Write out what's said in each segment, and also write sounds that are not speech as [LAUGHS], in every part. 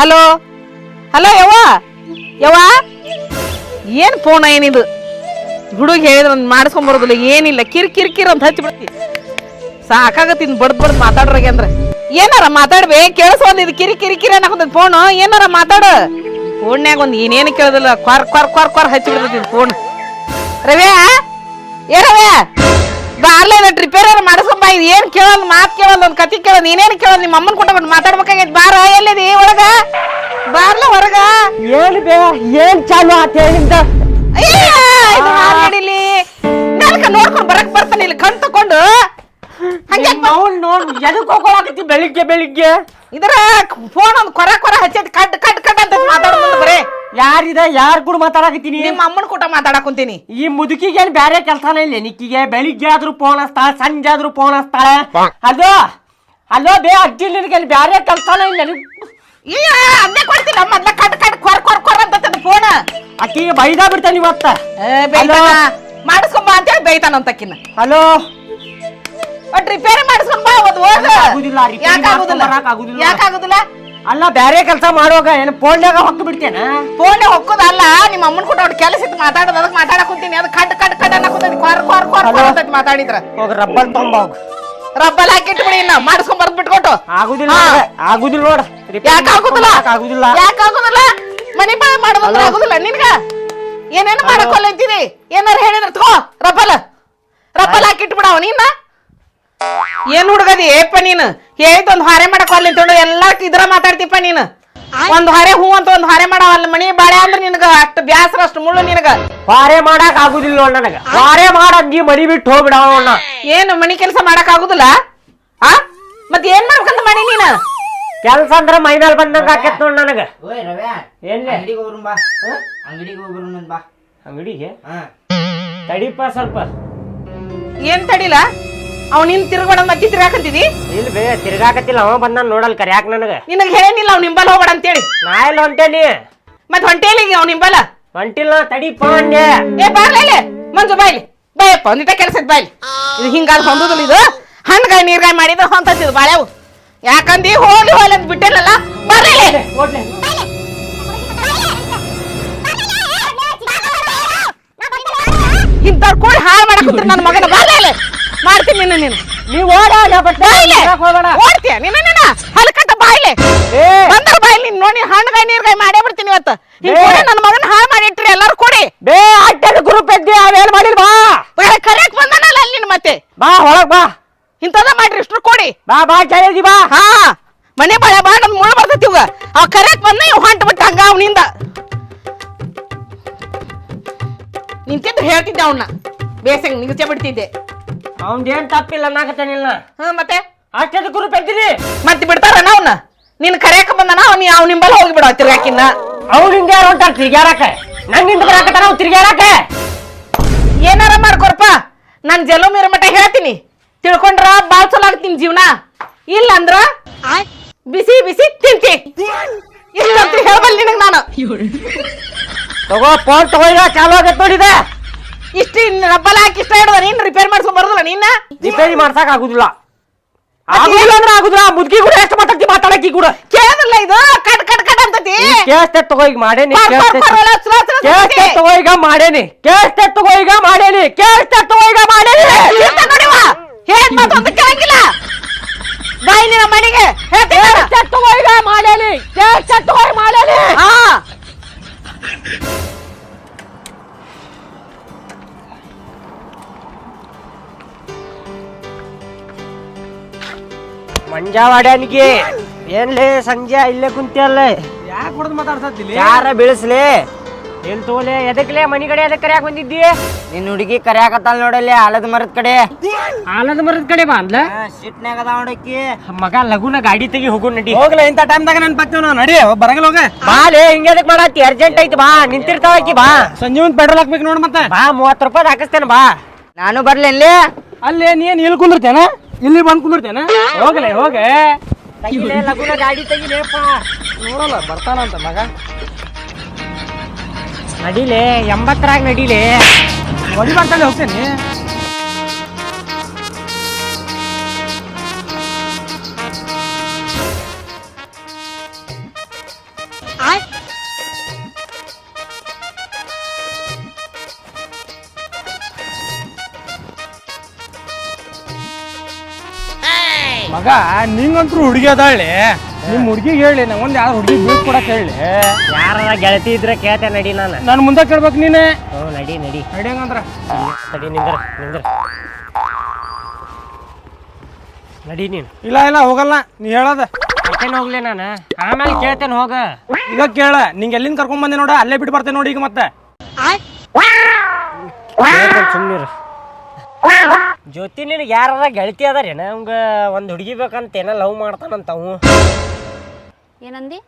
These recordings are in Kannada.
ಹಲೋ? ಹಲೋ ಯವ್ವ? ಯವ್ವ? ಏನು ಫೋನ್ ಏನಿದು? ಹುಡುಗ ಒಂದು ಮಾಡಿಸ್ಕೊಂಬರೋದಿಲ್ಲ ಏನಿಲ್ಲ. ಕಿರ್ ಕಿರ್ ಕಿರ್ ಅಂತ ಹಚ್ಚಿ ಬಿಡ್ತಿ. ಸಾಕಾಗತ್ತಿನ್ ಬಡ್ದು ಬಡ್ದ್ ಮಾತಾಡ್ರಾಗೆ ಅಂದ್ರೆ. ಏನಾರ ಮಾತಾಡ್ಬೇ? ಕೇಳಿಸ್ಕೊಂಡ್ ಇದು ಕಿರಿ ಕಿರಿ ಕಿರಿ ಅನ್ನಕೊಂದ್ ಫೋನ್ ಏನಾರ ಮಾತಾಡು. ಫೋನ್ಯಾಗ ಒಂದು ಏನೇನು ಕೇಳೋದಿಲ್ಲ. ಕ್ವಾರ್ ಕ್ವಾರ್ ಕ್ವಾರ್ ಕ್ವಾರ್ ಹಚ್ಚಿ ಬಿಡ್ತೈತಿ ಫೋನ್ ರವ್ಯಾ? ಏ ಬಾರ್ಲೆ ರಿಪೇರ್ ಮಾಡಿಸ್ಕೊಂಬ ಇದು ಏನ್ ಕೇಳೋದ್ ಮಾತ್ ಕೇಳೋದ್ ಒಂದ್ ಕತಿ ಕೇಳೋದ್ ನೀನೇನ್ ಕೇಳೋದ್? ನಿಮ್ಮ ಅಮ್ಮನ್ ಕೊಟ್ಟ ಮಾತಾಡ್ಬೇಕಾಗೈತಿ. ಬಾರ ಎಲ್ಲಿದಿ? ಒಳಗ? ಬಾರ್ಲ ಹೊರಗ? ಏನ್ ಬೇ ಏನ್ ಚಾಲು ಆತ ಹಾಲ್ ನಡಿಲಿ ನಾಲ್ಕ ನೋಡ್ಕೊಂಡ್ ಬರಕ್ ಬರ್ತಾನೆ ಇಲ್ಲಿ ಕಣ್ ತಕೊಂಡು. ಹಂಗೆ ಅವ್ನ್ ನೋಡ್ ಎದಕ್ ಬೆಳಿಗ್ಗೆ ಬೆಳಿಗ್ಗೆ? ಇದರ ಫೋನ್ ಒಂದ್ ಕೊರ ಕೊರ ಹಚ್ಚೈತಿ ಕಟ್ ಕಟ್ ಕಟ್ ಅಂತ ಮಾತಾಡೋದು ಬರೇ. ಯಾರಿದ? ಯಾರ್ ಕೂಡ ಮಾತಾಡಕತ್ತೀನಿ? ನಿಮ್ಮ ಅಮ್ಮನ ಕೂಟ ಮಾತಾಡಕೊಂತೀನಿ. ಈ ಮುದುಕಿಗೆ ಏನ್ ಬ್ಯಾರೆ ಕೆಲ್ಸನ ಇಲ್ಲ? ನಿಕ್ಕಿಗೆ ಬೆಳಿಗ್ಗೆ ಆದ್ರೂ ಫೋನ್ ಹಚ್ತಾಳ ಸಂಜೆ ಆದ್ರೂ ಫೋನ್ ಹಚ್ತಾಳ. ಅಲೋ ಅಲ್ಲೋ ಬೇ ಅಜ್ಜಿ ನಿನಗೆ ಬ್ಯಾರೆ ಕೆಲ್ಸನ ಇಲ್ಲ? ನಿನ್- ಅಯ್ಯ ಅದೇ ಕೊಡ್ತಿಲ್ಲ ಮೊದ್ಲ ಕಟ್ ಕಟ್ ಕೊರ್ ಕೊರ್ ಕೊರ್ ಅಂತ ಫೋನ್ ಅಕ್ಕಿಗೆ ಬೈದ ಬಿಡ್ತಾನೆ ಇವತ್ತ. ಮಾಡಿಸ್ಕೊಂಬ ಅಂತ ಹೇಳಿ ಅಂತೇಳಿ ಅಂತಕ್ಕಿನ ಹಲೋ? ಒಟ್ ರಿಪೇರಿ ಮಾಡಿಸ್ಕೊಂಬ ಹೋದ್ ರಿಪೇರಿ ಯಾಕಾಗುದಿಲ್ಲ. ಯಾಕಾಗುದಿಲ್ಲ? ಅಲ್ಲ ಬ್ಯಾರೆ ಕೆಲಸ ಮಾಡುವಾಗ ಏನು ಫೋನ್ಯಾಗ ಹೊಕ್ಕ ಬಿಡ್ತೇನ? ಫೋನ್ ಹೊಕ್ಕೋದಲ್ಲ ನಿಮ್ಮ ಅಮ್ಮನ ಕೂಡ ಅವ್ರ ಕೆಲಸ ಇತ್ತು ಮಾತಾಡೋದು ಅದಕ್ಕೆ ಮಾತಾಡಕುಂತೀನಿ ಅದು ಕಟ್ ಕಟ್ ಕಟ್ ಅನ್ನಕುಂತೈತಿ ಕ್ವಾರ್ ಕ್ವಾರ್ ಕ್ವಾರ್ ಕ್ವಾರ್ ಅಂತ ಮಾತಾಡಿದ್ರ. ಹೋಗ ರಬ್ಬಲ್ ತೊಂಬ ಹೋಗ್. ರಬ್ಬಲ್ ಹಾಕಿಟ್ಬಿಡಿ ಇನ್ನ ಮಾಡಿಸ್ಕೊಂಡ್ ಬರ್ದ್ ಬಿಟ್ಕೊಟ್ಟು ಆಗುದಿಲ್ಲ. ನೋಡ್, ಆಗುದಿಲ್ಲ ನೋಡ ಯಾಕೆ ಆಗುದಿಲ್ಲ? ಆಗುದಿಲ್ಲ. ಯಾಕೆ ಆಗುದಿಲ್ಲ? ಮನಿ ಬಾಳ ಮಾಡೋದಂದ್ರೆ ಆಗುದಿಲ್ಲ ನಿನ್ಗ? ಏನೇನು ಮಾಡಕೊಲ್ಲ ಅಂತೀನಿ ಏನಾರ ಹೇಳಿದ್ರ ತಗೋ ರಬ್ಬಲ್ ರಬ್ಬಲ್ ಹಾಕಿಟ್ಬಿಡವ ನೀನ ಏನ್ ಹುಡುಗದಿ? ಏಪ್ಪ ನೀನು? ಹೇಳಿದ್ ಒಂದ್ ಹಾರೆ ಅಲ್ಲಿ ಅಂತೇಳಿ ಎಲ್ಲಾ ಇದ್ರ ಮಾತಾಡ್ತಿಪ್ಪ ನೀನು? ಒಂದ್ ಹಾರೆ ಹೂ ಅಂತ ಒಂದ್ ಹಾರೆ ಮಾಡವಲ್ಲ. ಮಣಿ ಬಾಳೆ ಅಂದ್ರೆ ನಿನಗ ಅಷ್ಟು ಬ್ಯಾಸರ ಅಷ್ಟು ಮುಳ್ಳು ನಿನಗ. ವಾರೆ ಮಾಡಕ್ ಆಗುದಿಲ್ಲ ನೋಡ್ ನನಗ. ವಾರೆ ಮಾಡಕ್ ನೀ ಮನಿ ಬಿಟ್ಟು ಹೋಗ್ಬಿಡವ ಅಣ್ಣ ಏನು ಮಣಿ ಕೆಲಸ ಮಾಡಕ್ ಆಗುದಿಲ್ಲ? ಆ? ಮತ್ ಏನ್ ಮಾಡ್ಕಂತ ಮಾಡಿ ನೀನು? ಕೆಲ್ಸ ಅಂದ್ರ ಮೈನಾಲ್ ಮೇಲೆ ಬಂದಂಗ ಆಕೇತ್ ನೋಡ್ ನನಗ. ಓಯ್ ರವ್ಯಾ ಎಲ್ಲಿ? ಅಂಗಡಿಗೆ ಹೋಗ್ಬರೋಣ ಬಾ. ಅಂಗಡಿಗೆ ಹೋಗ್ಬರೋಣ ಬಾ. ಅಂಗಡಿಗೆ? ಹಾ. ತಡಿಪ ಸ್ವಲ್ಪ. ಏನ್ ತಡಿಲ? ಅವ್ ನಿನ್ ತಿರ್ಗೋಣ ಮತ್ತಿ ತಿರ್ಗಾಕಂತಿದಿ ಇಲ್ಲ ಬೇ ತಿರ್ಗಾಕತ್ತಿಲ್ಲ ಅವ ಬಂದ ನೋಡಲ್ ಕರ್ಯಾಕ ನನಗ? ನಿನಗ್ ಹೇಳೇನಿಲ್ಲ ಅವ್ನ ನಿಂಬಲ್ ಹೋಗ್ಬೇಡ ಅಂತೇಳಿ. ನಾ ಎಲ್ಲ ಹೊಂಟೇನಿ. ಮತ್ ಹೊಂಟೇಲಿ ಅವ್ನ ನಿಂಬಲ್ಲ ಹೊಂಟಿಲ್ಲ ತಡಿ ಪಾಂಡೆ ಏ ಬಾರ್ಲೆ ಮಂಜು ಬಾಯ್ಲಿ ಬಾಯಪ್ಪ ಒಂದಿಟ ಕೆಲಸ ಬಾಯ್ಲಿ ಇದು ಹಿಂಗಾದ್ ಹೊಂದುದಿಲ್ಲ ಇದು. ಹಣ್ಣುಗಾಯಿ ನೀರ್ಗಾಯ್ ಮಾಡಿದ್ರೆ ಹೊಂತತ್ತಿದ್ ಬಾಳೆವು ಯಾಕಂದಿ ಹೋಗ್ಲಿ ಹೋಗ್ಲಿ ಅಂತ ಬಿಟ್ಟಿರಲ್ಲ ಬರ್ಲೇ ಹೋಗ್ಲಿ. ಇಂಥವ್ರು ಕೂಡ ಹಾಳು ಮಾಡಕ್ ನನ್ನ ಮಗನ. ಬಾರ್ಲೆ ಮಾಡ್ತೀನಿ ನಿನ್ನ ನೀನು. ನೀವು ಓಡ ನಾ ಬರ್ತೀನಿ. ಬಾಯ್ಲೆ! ನಿಂದ್ರಾಕ್ ಹೋಗ್ಬೇಡ. ಓಡ್ತೀಯ? ನಿನ್ನ ನಿನ್ನ. ಹಲಕಟ್ಟ ಬಾಯ್ಲೆ! ಬಂದರ್ ಬಾಯ್ಲಿ ನೀನ್ ನೋಡಿ ಹಣ್ಣುಗಾಯಿ ನೀರ್ಗಾಯಿ ಮಾಡೇ ಬಿಡ್ತೀನಿ ಇವತ್ತು. ಹಿಂಗೆ ನನ್ನ ಮಗನ ಹಾಳು ಮಾಡಿಟ್ರಿ ಎಲ್ಲರೂ ಕೊಡಿ. ಬೇ ಅಟ್ಟದ ಗ್ರೂಪ್ ಎದ್ದಿ ಅವೇನು ಮಾಡಿಲ್ ಬಾ. ಕರೆಕ್ಟ್ ಬಂದನಲ್ಲ ಅಲ್ಲಿ ನಿನ್ ಮತ್ತೆ. ಬಾ ಹೊಳಗ್ ಬಾ. ಇಂಥದ ಮಾಡ್ರಿ ಇಷ್ಟು ಕೊಡಿ. ಬಾ ಬಾ ಕೇಳಿದಿ ಬಾ. ಹಾ. ಮನೆ ಬಾಳೆ ಬಾ ನಮ್ ಮುಳ್ಳು ಬರ್ತೈತಿ ಇವಾಗ. ಅವ್ ಕರೆಕ್ಟ್ ಬಂದ ಇವ್ ಹೊಂಟ ಬಿಟ್ಟ ಹಂಗ ಅವನಿಂದ. ನಿಂತಿದ್ದು ಹೇಳ್ತಿದ್ದೆ ಅವನ್ನ ಬೇಸಂಗ್ ನಿಗಚೆ ಬಿಡ್ತಿದ್ದೆ. ಅವಂದೇನ್ ತಪ್ಪಿಲ್ಲ ಅನ್ನಕತ್ತೇನಿಲ್ಲ ಹಾ ಮತ್ತೆ? ಅಷ್ಟದ ಗುರು ಪೆದ್ದಿರಿ. ಮತ್ತೆ ಬಿಡ್ತಾರನ ಅವನ್ನ ನೀನ್ ಕರೆಯಕ ಬಂದನ ಅವ್ನ ಅವ್ ನಿಂಬಲ್ ಹೋಗಿಬಿಡ ತಿರ್ಗಾಕಿನ್ನ. ಅವ್ರಿಂದ ಯಾರು ಹೊಂಟಾರ ತಿರ್ಗ್ಯಾರಾಕ ನಂಗಿಂದ ಬರಾಕತ್ತಾರ ಅವ್ ತಿರ್ಗ್ಯಾರಾಕ ಏನಾರ ಮಾಡ್ಕೊರಪ್ಪ. ನಾನ್ ಜಲೋ ಮೀರ ಮಟ್ಟ ಹೇಳ್ತೀನಿ. ತಿಳ್ಕೊಂಡ್ರ ಬಾಳ್ ಚಲೋ ಆಗ್ತೀನಿ ಜೀವನ. ಇಲ್ಲ ಅಂದ್ರ ಬಿಸಿ ಬಿಸಿ ತಿಂತಿ. ಇಲ್ಲ ಅಂತ ಹೇಳ್ಬಲ್ ನಿನಗ್ ನಾನು. ತಗೋ ಫೋನ್ ತಗೋ ಈಗ ಚಾಲು ಆಗತ್ತೆ ನೋಡಿದೆ ಇಷ್ಟ ರಬ್ಬಲ್ ಹಾಕಿ ಇಷ್ಟ ಹಿಡ್ದ ನೀನ್? ರಿಪೇರ್ ಮಾಡ್ಸ್ಕೊಂಡ್ ಬರೋದಿಲ್ಲ ನಿನ್ನ? ರಿಪೇರಿ ಮಾಡ್ಸಕ್ ಆಗುದಿಲ್ಲ. ಆಗುದಿಲ್ಲ ಅಂದ್ರೆ ಆಗುದಿಲ್ಲ. ಮುದ್ಕಿ ಕೂಡ ಎಷ್ಟು ಮಾತಾಡ್ತಿ ಮಾತಾಡಕ್ಕಿ ಕೂಡ. ಕೇಳಲ್ಲ ಇದು? ಕಟ್ ಕಟ್ ಕಟ್ ಅಂತತಿ. ಕೇಳ್ತೆ ತಗೋ ಈಗ ಮಾಡೇನಿ ಕೇಳ್ತೆ ತಗೋ. ಈಗ ಮಾಡೇನಿ. ಕೇಳ್ತೆ ತಗೋ ಈಗ ಮಾಡೇನಿ. ಕೇಳ್ತೆ ತಗೋ ಈಗ ಮಾಡೇನಿ. ಹೇಳ್ ಮಾತೊಂದು ಕೇಳಂಗಿಲ್ಲ. ಬಾಯಿ ನಿನ್ನ ಮನೆಗೆ. ಹೇಳ್ತೀನಿ ತಗೋ ಈಗ ಮಾಡೇನಿ. ಕೇಳ್ತೆ ತಗೋ ಮಾಡೇನಿ. ಹಾ. ಮಂಜಾವಾಡ್ಯಾನಿಗೆ ಏನ್ಲೇ ಸಂಜೆ ಇಲ್ಲೇ ಕುಂತಿಯಲ್ಲ? ಯಾಕೆ ಹೊಡೆದು ಮಾತಾಡ್ಸತ್ತಿಲ್ಲ ಯಾರ ಬೀಳಿಸ್ಲಿ? ಏನ್ ತೋಲೆ ಎದಕ್ಲೆ ಮನಿ ಕಡೆ ಎದಕ್ ಕರ್ಯಾಕ್ ಬಂದಿದ್ದಿ? ನಿನ್ ಹುಡುಗಿ ಕರ್ಯಾಕತ್ತಾಳ ನೋಡಲ್ಲಿ ಆಲದ ಮರದ ಕಡೆ. ಆಲದ ಮರದ ಕಡೆ ಬಾ ಅಂದ್ಲ? ಸಿಟ್ನ್ಯಾಗ ಅದಾವ ನೋಡಕ್ಕಿ. ಮಗ ಲಗುನ ಗಾಡಿ ತೆಗಿ ಹೋಗು ನಡಿ. ಹೋಗ್ಲ ಇಂಥ ಟೈಮ್ದಾಗ ನೆನ್ಪಾಕ್ತೀವಿ ನಾವು ನಡಿ ಬರಂಗಿಲ್ಲ ಹೋಗ. ಬಾಲೆ ಹಿಂಗದಕ್ ಮಾಡತ್ತಿ? ಅರ್ಜೆಂಟ್ ಐತಿ ಬಾ. ನಿಂತಿರ್ತಾವ ಆಕಿ ಬಾ. ಸಂಜೆ ಒಂದ್ ಪೆಟ್ರೋಲ್ ಹಾಕ್ಬೇಕು ನೋಡ್ ಮತ್ತೆ. ಬಾ ಮೂವತ್ತು ರೂಪಾಯಿ ಹಾಕಿಸ್ತೇನೆ ಬಾ. ನಾನು ಬರ್ಲೇನ್ಲೇ? ಅಲ್ಲೇ ನೀನ್ ಇಲ್ಲಿ ಕುಂದಿರ್ತೇನ? ಇಲ್ಲಿ ಬಂದ್ ಕುಂದಿರ್ತೇನೆ. ಹೋಗಲೇ ಹೋಗೆ ತೆಗಿಲೆ, ಲಗುನ ಗಾಡಿ ತೆಗಿಲೇಪ್ಪ. ನೋಡಲ್ಲ ಬರ್ತಾನಂತ ಮಗ. ನಡಿಲೆ ಎಂಬತ್ತರಾಗ ನಡಿಲೆ. ಒಡಿ ಬರ್ತಾನೆ ಹೋಗ್ತೇನೆ. ಮಗ ನಿಂಗಂತೂ ಹುಡುಗಿ ಅದಾಳೆ. ನಿಮ್ಮ ಹುಡುಗಿಗೆ ಹೇಳಿ ನಂಗೊಂದು ಯಾರು ಹುಡುಗಿ ಬೀಳ್ಕೊಡಕ್ಕೆ ಹೇಳಿ. ಯಾರ ಗೆಳತಿ ಇದ್ರೆ ಕೇಳ್ತೆ ನಡಿ ನಾನು. ನಾನು ಮುಂದೆ ಕೇಳ್ಬೇಕು ನೀನೆ. ಓ ನಡಿ ನಡಿ. ನಡಿ ಹಂಗಂದ್ರ. ನಡಿ ನಿಂದ್ರ ನಿಂದ್ರ. ನಡಿ ನೀನು. ಇಲ್ಲ ಇಲ್ಲ ಹೋಗಲ್ಲ. ನೀ ಹೇಳದ. ಹೋಗ್ಲಿ ನಾನು. ಆಮೇಲೆ ಕೇಳ್ತೇನೆ ಹೋಗ. ಈಗ ಕೇಳ. ನಿಂಗೆ ಎಲ್ಲಿಂದ ಕರ್ಕೊಂಡ್ ಬಂದೆ ನೋಡ ಅಲ್ಲೇ ಬಿಟ್ಟು ಬರ್ತೇನೆ ನೋಡಿ ಈಗ ಮತ್ತೆ. ಸುಮ್ಮನಿರು ಜ್ಯೋತಿ ನಿನಗೆ ಯಾರ ಗೆಳತಿ ಅದಾರೇನ? ಅವಂಗ ಒಂದು ಹುಡುಗಿ ಬೇಕಂತ ಏನ ಲವ್ ಮಾಡ್ತಾನಂತ ಅವು ಏನಂದಿ?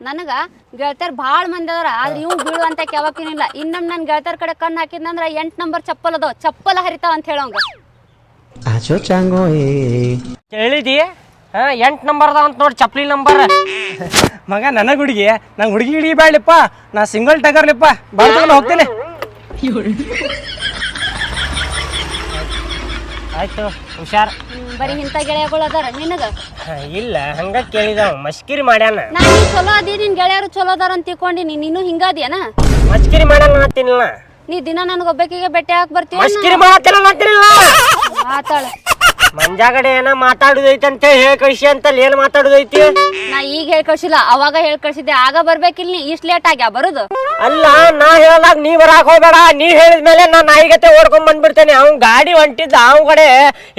ನನಗ ಗೆಳತಿಯರ್ ಭಾಳ ಮಂದಿ ಅದಾರ ಆದ್ರೆ ಇವ್ ಬೀಳುವಂತ ಯಾವಕ್ಕೇನಿಲ್ಲ ಇನ್ನೊಮ್ಮೆ ನನ್ನ ಗೆಳತಿಯರ್ ಕಡೆ ಕಣ್ಣು ಹಾಕಿದ್ನಂದ್ರ ಎಂಟ್ ನಂಬರ್ ಚಪ್ಪಲ್ ಅದಾವ ಚಪ್ಪಲ್ ಹರಿತಾವ ಅಂತ ಹೇಳೋಂಗ. ಕೇಳಿದಿ? ಹಾ ಎಂಟು ನಂಬರ್ ಅದಾವ ಅಂತ ನೋಡಿ ಚಪ್ಪಲಿ ನಂಬರ್ [LAUGHS] ಮಗ ನನಗೆ ಹುಡುಗಿ ನಂಗೆ ಹುಡುಗಿ ಹಿಡಿಗಿ ಬೇಡಲಿಪ್ಪ ನಾ ಸಿಂಗಲ್ ಟಗರ್ಲಿಪ್ಪ ಬರ್ತಾನೆ ಹೋಗ್ತೇನೆ. ಆಯ್ತು ಹುಷಾರ್. ಬರೀ ಇಂಥ ಗೆಳೆಯಗಳು ಅದಾರ ನಿನಗ? ಇಲ್ಲ ಹಂಗ ಕೇಳಿದ ಮಸ್ಕಿರಿ ಮಾಡ್ಯಾನ. ನಾನು ಚಲೋ ಅದಿ ನಿನ್ ಗೆಳೆಯರು ಚಲೋ ಅದಾರ ಅಂತ ತಿಳ್ಕೊಂಡಿನಿ ನೀನು ಹಿಂಗಾದ್ಯನ ಮಸ್ಕಿರಿ ಮಾಡ್ಯಾನ ಅಂತೀನಿಲ್ಲ. ನೀ ದಿನ ನನಗೊಬ್ಬಕಿಗೆ ಬೆಟ್ಟೆ ಹಾಕಿ ಬರ್ತೀವಿ ಮಸ್ಕಿರಿ ಮಾಡತ್ತಿಲ್ಲ ಅಂತೀನಿಲ್ಲ. ಆತಾಳ ಮಂಜಾಗಡೆ ಏನ ಮಾತಾಡುದೈತಿ ಅಂತ ಹೇಳಿ ಕಳಿಸಿ ಅಂತ ಏನ್ ಮಾತಾಡುದೈತಿ? ನಾ ಈಗ ಹೇಳ್ ಕಳ್ಸಿಲ್ಲ ಅವಾಗ ಹೇಳ್ ಕಳ್ಸಿದ್ದೆ. ಆಗ ಬರ್ಬೇಕಿಲ್ಲಿ ಇಷ್ಟ ಲೇಟ್ ಆಗ್ಯಾ ಬರುದು? ಅಲ್ಲ ನಾ ಹೇಳಲಾಗ ನೀ ಬರಾಕ್ ಹೋಗ್ಬೇಡ. ನೀ ಹೇಳಿದ್ಮೇಲೆ ನಾ ನಾಯಿಗತೆ ಓಡ್ಕೊಂಡ್ ಬಂದ್ಬಿಡ್ತೇನೆ. ಅವ್ನ್ ಗಾಡಿ ಹೊಂಟಿದ್ದ ಅವ್ನ್ ಕಡೆ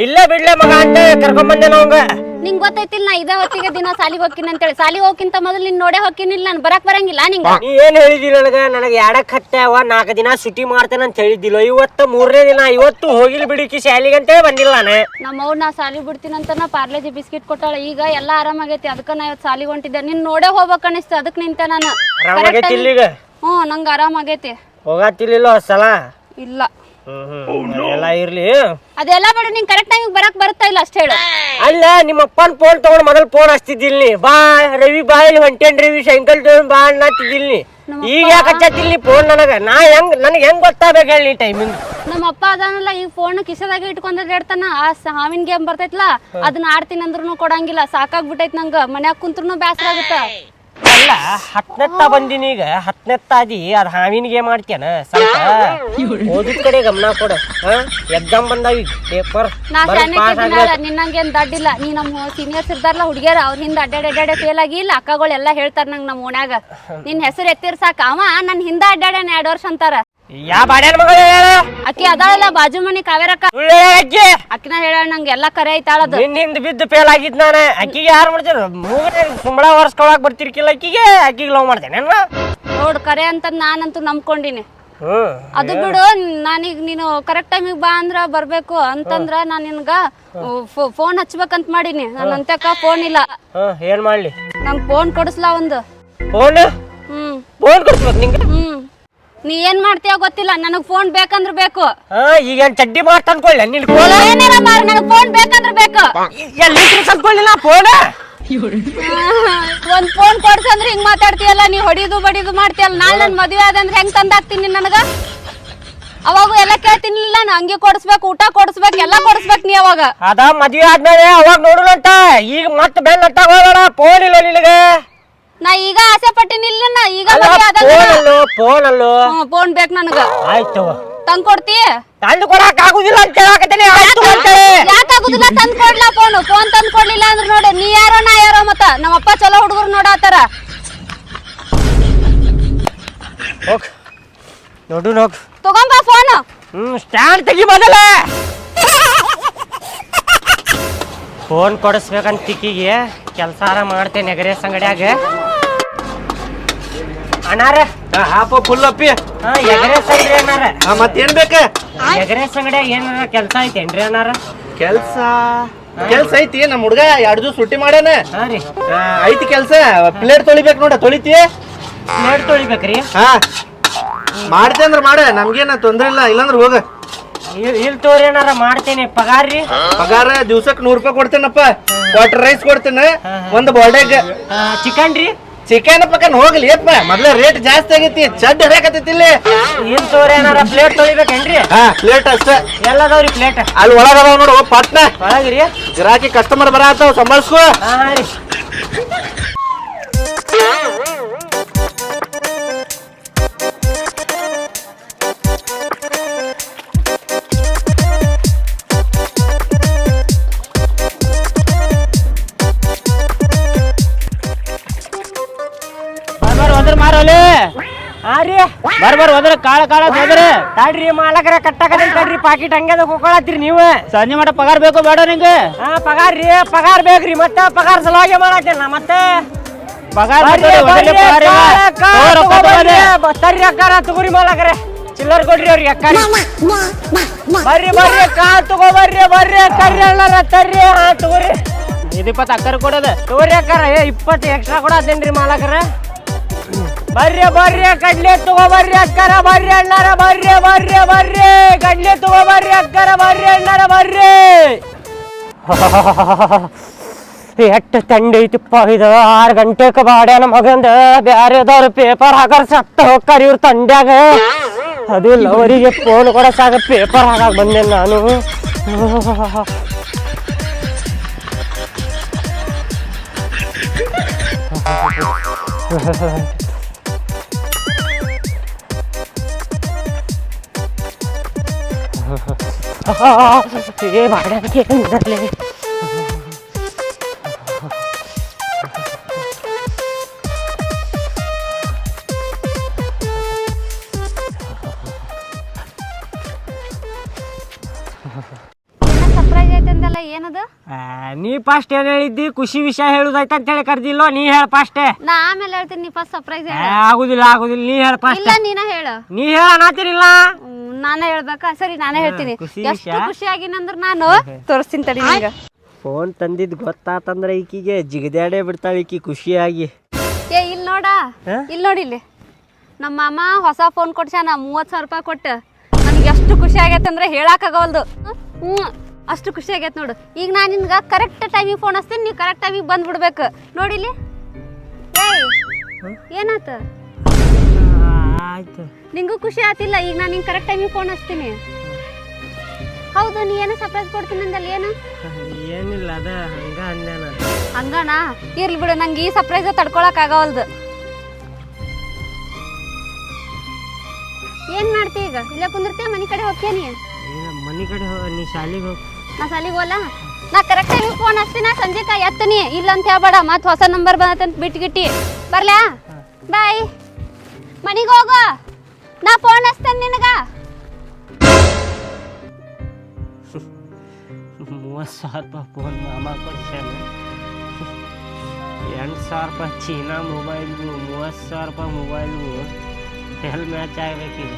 ಇಲ್ಲೇ ಬಿಡ್ಲೆ ಮಗ ಅಂತ ಕರ್ಕೊಂಡ್ ಬಂದೇನ ಅವಂಗ? ನಿಂಗ್ ಗೊತ್ತೈತಿಲ್ಲ ನಾ ಇದೇ ಹೊತ್ತಿಗೆ ದಿನ ಸಾಲಿಗೆ ಹೋಗ್ತೀನಿ ಅಂತೇಳಿ. ಸಾಲಿಗೆ ಹೋಗ್ಕಿಂತ ಮೊದಲು ನಿನ್ ನೋಡೇ ಹೋಗ್ಕಿನಿಲ್ಲ ನಾನು ಬರಕ್ ಬರಂಗಿಲ್ಲ ನಿಂಗ? ನೀ ಏನ್ ಹೇಳಿದಿ ನನಗ? ನನಗೆ ಎರಡಕ್ ಹತ್ತವ ನಾಲ್ಕು ದಿನ ಸುಟಿ ಮಾಡ್ತೇನೆ ಅಂತ ಹೇಳಿದ್ದಿಲ್ಲ? ಇವತ್ತು ಮೂರನೇ ದಿನ ಇವತ್ತು ಹೋಗಿಲ್ ಬಿಡಿಕಿ ಶಾಲಿಗೆ ಅಂತೇಳಿ ಬಂದಿಲ್ಲ ನಾನು. ನಮ್ಮ ಅವ್ರು ನಾ ಸಾಲಿ ಬಿಡ್ತೀನಿ ಅಂತ ನಾ ಪಾರ್ಲೇಜಿ ಬಿಸ್ಕಿಟ್ ಕೊಟ್ಟಾಳ. ಈಗ ಎಲ್ಲ ಆರಾಮಾಗೈತಿ ಅದಕ್ಕ ನಾ ಇವತ್ತು ಸಾಲಿಗೆ ಹೊಂಟಿದ್ದೆ. ನಿನ್ ನೋಡೇ ಹೋಗ್ಬೇಕು ಅನಿಸ್ತು ಅದಕ್ಕೆ ನಿಂತ ನಾನು. ಆರಾಮಾಗೈತಿ ಇಲ್ಲಿಗ? ಹ್ಞೂ ನಂಗೆ ಆರಾಮಾಗೈತಿ. ಹೋಗತ್ತಿಲ್ಲ ಸಲ ಇಲ್ಲ. ಹ್ಮ್ ಹ್ಮ್ ಎಲ್ಲ ಇರ್ಲಿ. ಅದೆಲ್ಲ ಬೇಡ ನಿಂಗೆ ಕರೆಕ್ಟ್ ಟೈಮಿಗೆ ಬರಕ್ ಬರ್ತಾ ಇಲ್ಲ ಅಷ್ಟೇ ಹೇಳು. ಅಲ್ಲ ನಿಮ್ಮ ಅಪ್ಪನ ಫೋನ್ ತಗೊಂಡ್ ಮೊದಲು ಫೋನ್ ಹಚ್ತಿದ್ದಿಲ್ ನೀ. ಬಾ ರವಿ ಬಾ ಇಲ್ಲಿ ಹೊಂಟೇನ್ ರವಿ ಸೈಕಲ್ ತಗೊಂಡ್ ಬಾ ಅನ್ನತ್ತಿದ್ದಿಲ್ ನೀ. ಈಗ ಯಾಕೆ ಹಚ್ಚತ್ತಿಲ್ ನೀ ಫೋನ್ ನನಗ? ನಾ ಹೆಂಗ್ ನನಗೆ ಹೆಂಗ್ ಗೊತ್ತಾಗ್ಬೇಕು ಹೇಳಿ ಟೈಮಿಂಗ್ ನಮ್ಮ ಅಪ್ಪ ಅದಾನಲ್ಲ ಈಗ ಫೋನ್ ಕಿಸದಾಗ ಇಟ್ಕೊಂಡ್ ಹೇಳ್ತಾನ ಆ ಹಾವಿನ ಗೇಮ್ ಬರ್ತೈತ್ಲಾ ಅದನ್ನ ಆಡ್ತೀನಿ ಅಂದ್ರೂ ಕೊಡಂಗಿಲ್ಲ ಸಾಕಾಗ್ಬಿಟ್ಟೈತ್ ನಂಗ. ಮನ್ಯಾಗ ಕುಂತ್ರು ಬ್ಯಾಸರ ಆಗುತ್ತ ಅಲ್ಲ ಹತ್ತನೆತ್ತ ಬಂದಿನಿ ಈಗ. ಅದಿ ಅದ್ ಹಾವಿನ ಗೇಮ್ ಮಾಡ್ತೇನ ಸ್ವಲ್ಪ ಓದಿದ ಕಡೆ ಗಮನ ಕೊಡ. ಎಕ್ಸಾಮ್ ಬಂದಾವ ಈಗ. ಪೇಪರ್ ನಾ ಶಾನೆ ನಿನ್ನಂಗೇನ್ ದಡ್ಡಿಲ್ಲ. ನೀ ನಮ್ಮ ಸೀನಿಯರ್ಸ್ ಇರ್ತಾರಲ್ಲ ಹುಡುಗಿಯರ ಅವ್ರ ಹಿಂದ ಅಡ್ಡಾಡಿ ಅಡ್ಡಾಡಿ ಫೇಲ್ ಆಗಿ ಇಲ್ಲ ಅಕ್ಕಗಳೆಲ್ಲ ಹೇಳ್ತಾರ ನಂಗೆ ನಮ್ಮ ಓಣ್ಯಾಗ. ನಿನ್ ಹೆಸರು ಎತ್ತಿರ್ ಸಾಕ. ಅವ ನನ್ ಹಿಂದ ಅಡ್ಡಾಡ್ಯಾನ ಎರಡ್ ವರ್ಷ ಅಂತಾರ. ಯಾ ಬಾಡ್ಯಾನ ಮಗ ಅಕ್ಕಿ ಅದಾಳಲ್ಲ ಬಾಜು ಮನಿ ಕಾವೇರಕ್ಕ. ಅಜ್ಜಿ ಅಕ್ಕಿನ ಹೇಳ ನಂಗೆ ಎಲ್ಲ ಕರೆ ಐತಾಳದು ನಿನ್ ಹಿಂದ್ ಬಿದ್ದು ಫೇಲ್ ಆಗಿದ್ ನಾನು. ಅಕ್ಕಿಗೆ ಯಾರು ಮಾಡ್ತೇನೆ ಮೂಗನೆ ಕುಂಬಳ ವರ್ಷಕೊಳಕ್ ಬರ್ತಿರ್ಕಿಲ್ಲ ಅಕ್ಕಿಗೆ. ಅಕ್ಕಿಗೆ ಲವ್ ಮಾಡ್ತೇನೆ ನೋಡ್ ಕರೆ ಅಂತ ನಾನಂತೂ ನಂಬ್ಕೊಂಡಿನಿ. ಅದು ಬಿಡು ನಾನೀಗ ನೀನು ಕರೆಕ್ಟ್ ಟೈಮಿಗೆ ಬಾ ಅಂದ್ರ ಬರ್ಬೇಕು. ಅಂತಂದ್ರ ನಾನ್ ನಿನ್ಗ ಫೋನ್ ಹಚ್ಬೇಕಂತ ಮಾಡೀನಿ. ನನ್ನ ಅಂತಕ ಫೋನ್ ಇಲ್ಲ. ಏನ್ ಮಾಡ್ಲಿ? ನಂಗೆ ಫೋನ್ ಕೊಡಿಸ್ಲಾ ಒಂದು. ಫೋನ್ ಹ್ಮ್. ಫೋನ್ ಕೊಡ್ಸ್ಬೇಕು ನಿಂಗೆ? ನೀ ಏನ್ ಮಾಡ್ತೀಯ ಗೊತ್ತಿಲ್ಲ ನನಗ್ ಫೋನ್ ಬೇಕಂದ್ರ ಬೇಕು. ಈಗ ಏನ್ ಚಡ್ಡಿ ಮಾಡ್ತ ಅನ್ಕೊಳ್ಳಿ ನಿನ್ ಏನಿಲ್ಲ ಮಾರ ನನಗ್ ಫೋನ್ ಬೇಕಂದ್ರ ಬೇಕು. ಎಲ್ಲಿ ಅನ್ಕೊಳ್ಳಿಲ್ಲ ಫೋನ್ ಒಂದ್ ಫೋನ್ ಕೊಡ್ಸಂದ್ರ ಹಿಂಗ್ ಮಾತಾಡ್ತೀಯಲ್ಲ ನೀ ಹೊಡಿದು ಬಡಿದು ಮಾಡ್ತೀಯಲ್ಲ ನಾಳೆ ನನ್ ಮದ್ವೆ ಆದಂದ್ರೆ ಹೆಂಗ್ ತಂದಾಕ್ತೀನಿ ನನಗ? ಅವಾಗ ಎಲ್ಲ ಕೇಳ್ತೀನಿಲ್ಲ ನಾನು ಹಂಗೆ ಕೊಡ್ಸ್ಬೇಕು ಊಟ ಕೊಡ್ಸ್ಬೇಕು ಎಲ್ಲ ಕೊಡಿಸ್ಬೇಕು ನೀ ಅವಾಗ. ಅದ ಮದ್ವೆ ಆದ್ಮೇಲೆ ಅವಾಗ ನೋಡುನಂತ ಈಗ ಮತ್ತೆ ಹತ್ತಾಗ ಹೋಗೋಣ ಫೋನ್ ಇಲ್ಲ ನಿನಗೆ. ನಾ ಈಗ ಆಸೆ ಪಟ್ಟಿನಿಲ್ಲ ನಾ ಈಗ ಫೋನಲ್ಲೋ ಆದಂಗ ಫೋನ್ ಬೇಕು ನನಗ. ಆಯ್ತು ತಂದ್ ಕೊಡ್ತಿ? ತಂದು ಕೊಡಕ್ ಆಗುದಿಲ್ಲ ಅಂತ ಹೇಳಕತ್ತೇನೆ ಆಯ್ತು ಅಂತೇಳಿ ಯಾಕಾಗುದಿಲ್ಲ ತಂದ್ ಕೊಡ್ಲಾ ಫೋನ್? ಫೋನ್ ತಂದ್ ಕೊಡ್ಲಿಲ್ಲ ಅಂದ್ರೆ ನೋಡಿ ನೀ ಯಾರೋ ನಾ ಯಾರೋ ಮತ್ತ ನಮ್ಮಪ್ಪ ಚಲೋ ಹುಡುಗರು ನೋಡಾತಾರ ಹೋಗ್. ನೋಡು ನೋಗ್ ತಗೊಂಬ ಫೋನ್. ಹ್ಮ್ ಸ್ಟ್ಯಾಂಡ್ ತೆಗಿ ಮೊದಲ. ಫೋನ್ ಕೊಡಿಸ್ಬೇಕಂತ ತಿಕ್ಕಿಗೆ ಕೆಲಸಾರ ಮಾಡ್ತೇನೆ ನೆಗರೇಸ್ ಅಂಗಡ್ಯಾಗ. ಅಣ್ಣಾರ ಹಾಪ ಫುಲ್ ಅಪ್ಪಿ ಎಗರೇಸ್ ಅಂಗಡಿ ಅಣ್ಣಾರ ಮತ್ತೇನ್ ಬೇಕ? ಎಗರೇಸ್ ಅಂಗಡಿ ಏನಾರ ಕೆಲಸ ಐತೇನ್ರಿ ಅಣ್ಣಾರ ಕೆಲ್ಸ? ಕೆಲ್ಸ ಐತಿ ನಮ್ಮ ಹುಡ್ಗ ಎರಡು ದಿವಸ ಸುಟ್ಟಿ ಮಾಡ್ಯಾನ. ಐತಿ ಕೆಲ್ಸ. ಪ್ಲೇಟ್ ತೊಳಿಬೇಕು ನೋಡ ತೊಳಿತಿ? ಪ್ಲೇಟ್ ತೊಳಿಬೇಕ್ರಿ? ಹಾ. ಮಾಡ್ತೆ ಅಂದ್ರ ಮಾಡ ನಮ್ಗೇನ ತೊಂದ್ರೆ ಇಲ್ಲ ಇಲ್ಲಂದ್ರ ಹೋಗ. ಇಲ್ ಇಲ್ ತೋರಿ ಏನಾರ ಮಾಡ್ತೇನೆ. ಪಗಾರ ರೀ? ಪಗಾರ ದಿವ್ಸಕ್ ನೂರ್ ರೂಪಾಯಿ ಕೊಡ್ತೇನಪ್ಪ. ವಾಟರ್ ರೈಸ್ ಕೊಡ್ತೇನೆ. ಒಂದ್ ಬಾಲ್ಡ್ಯಾಗ ಚಿಕನ್ ರೀ? ಚಿಕನ್ ಪಕ್ಕನ್ ಹೋಗ್ಲಿ ಯಪ್ಪ ಮೊದ್ಲ ರೇಟ್ ಜಾಸ್ತಿ ಆಗೈತಿ ಚಡ್ ಹಿಡಿಯಕತ್ತೈತಿ ಇಲ್ಲಿ. ಏನ್ ತೋರಿ ಏನಾರ ಪ್ಲೇಟ್ ತೊಳಿಬೇಕೇನ್ರಿ? ಹಾ ಪ್ಲೇಟ್ ಅಷ್ಟ. ಎಲ್ಲದವ್ರಿ ಪ್ಲೇಟ್ ಅಲ್ಲಿ ಒಳಗದಾವ ನೋಡು ಪಟ್ನ. ಒಳಗಿರಿ. ಗಿರಾಕಿ ಕಸ್ಟಮರ್ ಬರತ್ತಾವ ಸಂಭಾಳ್ಸ್ಕೋ. ಹಾ ರೀ. ಬರ್ ಬರ್ ಹೋದ್ರೆ ಕಾಳ ಕಾಳ ಹೋದ್ರೆ. ತಡ್ರಿ ಮಾಲಕರ ಕಟ್ಟಾಕತ್ತೀನಿ ತಡ್ರಿ ಪಾಕಿಟ್ ಹಂಗೆ ಹೋಗ್ಕೊಳತ್ತೀರಿ ನೀವು. ಸಂಜೆ ಮಟ ಪಗಾರ ಬೇಕು ಬೇಡ ನಿಂಗೆ. ಹಾ ಪಗಾರ ರೀ ಪಗಾರ ಬೇಕ್ರಿ ಮತ್ತೆ ಪಗಾರ ಸಲುವಾಗಿ ಮಾಡತ್ತೇನೆ ನಾ ಮತ್ತೆ. ಪಗಾರ ಬರ್ರಿ, ಬರ್ರಿ, ತರ್ರಿ ಅಕ್ಕಾರ ತಗೋರಿ ಮಾಲಕರ. ಚಿಲ್ಲರ್ ಕೊಡ್ರಿ ಅವ್ರಿಗೆ ಅಕ್ಕಾರ ಬರ್ರಿ ಬರ್ರಿ ಕಾಳ್ ತಗೋ ಬರ್ರಿ ತರ್ರಿ ಅಣ್ಣಾರ ತರ್ರಿ ಹಾ ತಗೋರಿ. ಇದಿಪ್ಪತ್ತು ಅಕ್ಕರ್ ಕೊಡೋದು. ತಗೋರಿ ಅಕ್ಕಾರ ಏ ಇಪ್ಪತ್ತು ಎಕ್ಸ್ಟ್ರಾ ಕೊಡತ್ತೇನ್ರಿ ಮಾಲಕರ. ಬರ್ರಿ ಬರ್ರಿ ಕಡ್ಲೆ ತಗೋಬರ್ರಿ ಅಕ್ಕರ ಬರ್ರಿ, ಅಣ್ಣಾರ ಬರ್ರಿ ಬರ್ರಿ ಬರ್ರಿ. ಕಡ್ಲೆ ತಗೋಬರ್ರಿ ಅಕ್ಕಾರ ಬರ್ರಿ, ಅಣ್ಣಾರ ಬರ್ರಿ. [LAUGHS] ಎಷ್ಟು ತಂಡಿ ಐತಿಪ್ಪ ಇದು. ಆರು ಗಂಟೆಗೆ ಬಾಡ್ಯಾನ ಮಗಂದ. ಬ್ಯಾರೆದವ್ರು ಪೇಪರ್ ಹಾಕರ್ ಸತ್ತ ಹೋಗ್ತಾರ ಇವ್ರ ತಂಡ್ಯಾಗ. ಅದು ಲವರಿಗೆ ಫೋನ್ ಕೊಡಸಾಗ ಪೇಪರ್ ಹಾಕ ಬಂದೆ ನಾನು. ಏನಿರಲಿ [LAUGHS] ಸರ್ಪ್ರೈಸ್ ಐತೆ ಅಂದಲ್ಲ ಏನದು? ನೀ ಫಸ್ಟ್ ಏನ್ ಹೇಳಿದ್ದಿ? ಖುಷಿ ವಿಷಯ ಹೇಳುದಾಯ್ತ ಅಂತ ಹೇಳಿ ಕರ್ದಿಲ್ಲೋ ನೀ ಹೇಳ ಫಸ್ಟ್ ನಾ ಆಮೇಲೆ ಹೇಳ್ತೀನಿ ನೀ ಫಸ್ಟ್ ಸರ್ಪ್ರೈಸ್ ಆಗುದಿಲ್ಲ ಆಗುದಿಲ್ಲ ನೀ ಹೇಳ ಫಸ್ಟ್ ಇಲ್ಲ ನೀನ ಹೇಳ. ನೀ ಹೇಳ ಅನ್ನತ್ತಿರಿಲ್ಲ ನಾನೇ ಹೇಳ್ಬೇಕಾ? ಸರಿ ನಾನೇ ಹೇಳ್ತೀನಿ. ಖುಷಿ ಎಷ್ಟು ವಿಷಯ? ಖುಷಿ ಆಗಿನಂದ್ರ ನಾನು ತೋರಿಸ್ತೀನಿ ತಡಿ ನಿಂಗ ಫೋನ್ ತಂದಿದ್ ಗೊತ್ತಾತಂದ್ರ ಈಕಿಗೆ ಜಿಗದಾಡೇ ಬಿಡ್ತಾಳ ಈಕಿ ಖುಷಿಯಾಗಿ. ಏ ಇಲ್ಲಿ ನೋಡ. ಇಲ್ಲಿ ನೋಡಿ ಇಲ್ಲಿ. ನಮ್ಮ ಅಮ್ಮ ಹೊಸ ಫೋನ್ ಕೊಡ್ಸ್ಯಾನ ಮೂವತ್ತು ಸಾವಿರ ರೂಪಾಯಿ ಕೊಟ್ಟು. ನನಗೆ ಎಷ್ಟು ಖುಷಿ ಆಗೈತೆ ಅಂದ್ರೆ ಹೇಳಕ್ಕಾಗವಲ್ದು. ಹ್ಞೂ ಅಷ್ಟು ಖುಷಿ ಆಗೈತೆ ನೋಡು. ಈಗ ನಾನು ನಿನ್ಗೆ ಕರೆಕ್ಟ್ ಟೈಮಿಗೆ ಫೋನ್ ಹಚ್ತೀನಿ ನೀವು ಕರೆಕ್ಟ್ ಟೈಮಿಗೆ ಬಂದ್ಬಿಡ್ಬೇಕು. ನೋಡಿಲಿ ಏಯ್ ಏನಾತ? ಆಯ್ತು. ನಿಂಗೂ ಖುಷಿ ಆತಿಲ್ಲ ಈಗ ನಾನು ನಿಂಗೆ ಕರೆಕ್ಟ್ ಟೈಮಿಗೆ ಫೋನ್ ಹಚ್ತೀನಿ. ಹೌದು ನೀ ಏನು ಸರ್ಪ್ರೈಸ್ ಕೊಡ್ತೀನಿ ಅಂದಲ್ಲ ಏನು? ಏನಿಲ್ಲ ಅದ ಹಂಗ ಅಂದೇನ ಹಂಗಣ ಇರ್ಲಿ ಬಿಡು ನಂಗೆ ಈ ಸರ್ಪ್ರೈಸ್ ತಡ್ಕೊಳಕ್ ಆಗವಲ್ದು. ಏನ್ ಮಾಡ್ತಿ ಈಗ? ಇಲ್ಲೇ ಕುಂದಿರ್ತೀಯ ಮನೆ ಕಡೆ ಹೋಗ್ತೀಯ ನೀ? ಈಗ ಮನಿ ಕಡೆ ಹೋಗ ನೀ ಶಾಲಿಗೆ ಹೋಗ್. ನಾ ಸಾಲಿಗೆ ಹೋಗಲ್ಲ ನಾ ಕರೆಕ್ಟ್ ಟೈಮಿಗೆ ಫೋನ್ ಹಚ್ತೀನಿ ಸಂಜೆಕ ಎತ್ತನಿ. ಇಲ್ಲ ಅಂತ ಹೇಳ್ಬೇಡ ಮತ್ತೆ ಹೊಸ ನಂಬರ್ ಬಂದತ್ತಂತ ಬಿಟ್ಟು ಗಿಟ್ಟಿ ಬರ್ಲಾ? ಬಾಯ್ ಮನಿಗೆ ಹೋಗು. ನಾ ಫೋನ್ ಹಚ್ತೇನೆ ನಿನಗ. ಮೂವತ್ತು ಸಾವಿರ ರೂಪಾಯಿ ಫೋನ್ ಮಾಮ ಕೊಡ್ಸ್ಯಾನ ಎಂಟು ಸಾವಿರ ರೂಪಾಯಿ ಚೀನಾ ಮೊಬೈಲ್ಗೂ ಮೂವತ್ತು ಸಾವಿರ ರೂಪಾಯಿ ಮೊಬೈಲ್ಗೂ ಎಲ್ಲಿ ಮ್ಯಾಚ್ ಆಗ್ಬೇಕೀಗ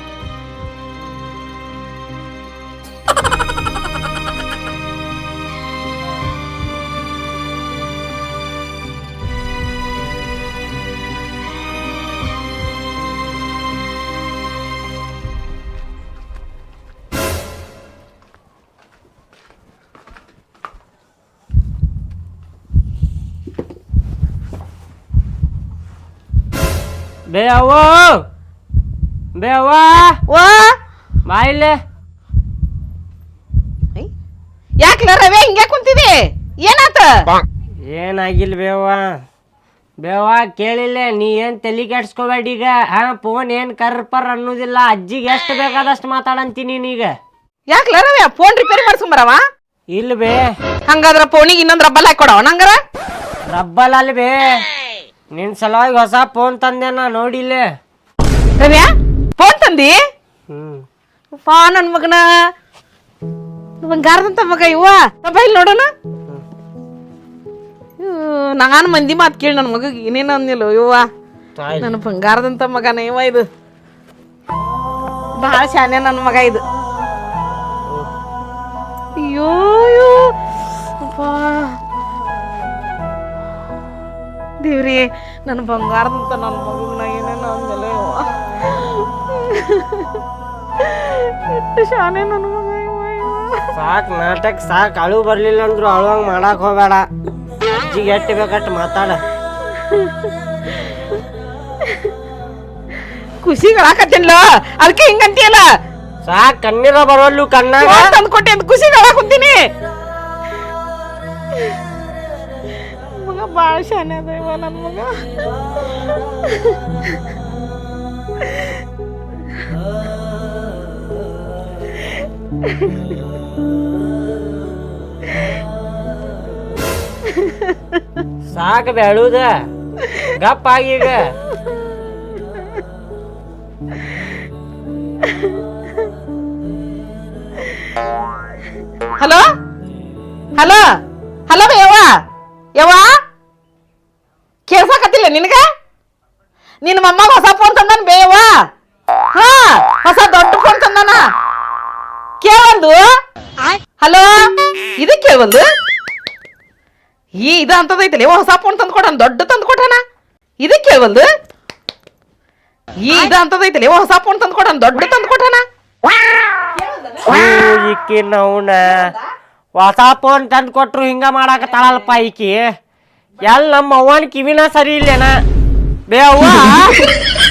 ಬೇ ಅವ್ವ ಬೇ ಅವ್ವ ವಾ ಬಾ ಇಲ್ಲೇ ಯಾಕ್ಲ ರವೆ ಹಿಂಗೆ ಕುಂತಿದಿ? ಏನಾತ? ಏನಾಗಿಲ್ಲ ಬೇವ ಬೇವ ಕೇಳಿಲ್ಲ ನೀ ಏನ್ ತಲೆ ಕೆಡ್ಸ್ಕೋಬೇಡ ಈಗ? ಹಾ ಫೋನ್ ಏನ್ ಕರ್ಪರ್ ಅನ್ನೋದಿಲ್ಲ. ಅಜ್ಜಿಗೆ ಎಷ್ಟು ಬೇಕಾದಷ್ಟು ಮಾತಾಡಂತೀನಿ ನೀನೀಗ ಯಾಕೆ ರವೆ ಫೋನ್ ರಿಪೇರಿ ಮಾಡ್ಸ್ಕೊಂಬರವ ಇಲ್ಲ ಬೇ ಹಂಗಾದ್ರೆ ಫೋನಿಗೆ ಇನ್ನೊಂದು ರಬ್ಬಲ್ ಹಾಕೊಡವ ಕೊಡವ ನಂಗಾರ? ರಬ್ಬಲ್ ಅಲ್ಲ ಬೇ ನಿನ್ ಸಲುವಾಗಿ ಹೊಸ ಫೋನ್ ತಂದೆ ನಾ ನೋಡಿಲ್ಲೇ. ರವ್ಯಾ ಫೋನ್ ತಂದಿ? ಹ್ಮ್. ಪಾ ನನ್ ಮಗನ. ಬಂಗಾರದಂತ ಮಗ ಇವ. ಮೊಬೈಲ್ ನೋಡೋಣ? ನಾನು ಮಂದಿ ಮಾತು ಕೇಳಿ ನನ್ನ ಮಗ ಏನೇನು ಅಂದಿಲ್ಲ ಇವ್ವ. ನನ್ನ ಬಂಗಾರದಂತ ಮಗನ ಇವ ಇದು. ಬಹಳ ಶಾನೆ ನನ್ನ ಮಗ ಇದು. ದೇವ್ರಿ ನನ್ನ ಬಂಗಾರದಂತ ನನ್ನ ಮಗನ ಏನೇನು ಅಂದಲೇ ಎಷ್ಟು ಶಾನೆ ನನ್ನ ಮಗ ಸಾಕ್ ನಾಟಕ ಸಾಕು ಅಳು ಬರಲಿಲ್ಲ ಅಂದ್ರು ಅಳುವಂಗೆ ಮಾಡಕ್ಕೆ ಹೋಗಬೇಡ. ಅಜ್ಜಿಗೆ ಎಟ್ಟು ಬೇಕಟ್ಟು ಮಾತಾಡ. ಖುಷಿಗಳಾಕತ್ತಿನ್ಲ ಅದಕ್ಕೆ ಹಿಂಗಂತೀಯಲ್ಲ? ಸಾಕ್ ಕಣ್ಣೀರ ಬರೋಲ್ಲು ಕಣ್ಣಾಗ. ತಂದು ಕೊಟ್ಟೆ ಅಂತ ಖುಷಿಗಳಾಕ ಕುಂತೀನಿ. ಮಗ ಭಾಳ ಶಾನೆ ಅದ ಇವ ನನ್ನ ಮಗ. ಸಾಕ ಬೆಳುದ ಗಪ್ಪ ಆಗೀಗ ಈಗ. ಹಲೋ? ಹಲೋ? ಹಲೋ ಯವ್ವ? ಯವ್ವ? ಕೇಳ್ಸಾಕತ್ತಿಲ್ಲ ನಿನಗ? ನಿನ್ನ ಹೊಸ ಫೋನ್ ತಂದಾನ ಬೇವಾ? ಹಾ, ಹೊಸ ದೊಡ್ಡ ಫೋನ್ ತಂದಾನ. ಕೇಳೊಂದು ಹಲೋ? ಇದು ಕೇಳೊಂದು ಈ ಇದು ಅಂತದೈತಲ್ಲ ಹೊಸ ಫೋನ್ ತಂದು ಕೊಟ್ಟಾನ, ದೊಡ್ಡ ತಂದು ಕೊಟ್ಟಾನ? ಇದು ಕೇಳೊಂದು ಈ ಇದು ಅಂತದೈತಲ್ಲ ಹೊಸ ಫೋನ್ ತಂದು ಕೊಟ್ಟಾನ, ದೊಡ್ಡ ತಂದು ಕೊಟ್ಟಾನ? ಈಕಿ ನವ್ನ. ಹೊಸ ಫೋನ್ ತಂದು ಕೊಟ್ರು ಹಿಂಗ ಮಾಡಾಕತ್ತಾಳಲ್ಪ ಈಕಿ. ಎಲ್ ನಮ್ಮ ಅವ್ವನ ಕಿವಿನ ಸರಿ ಇಲ್ಲೇನ? ಬೇ ಅವ್ವ? [LAUGHS]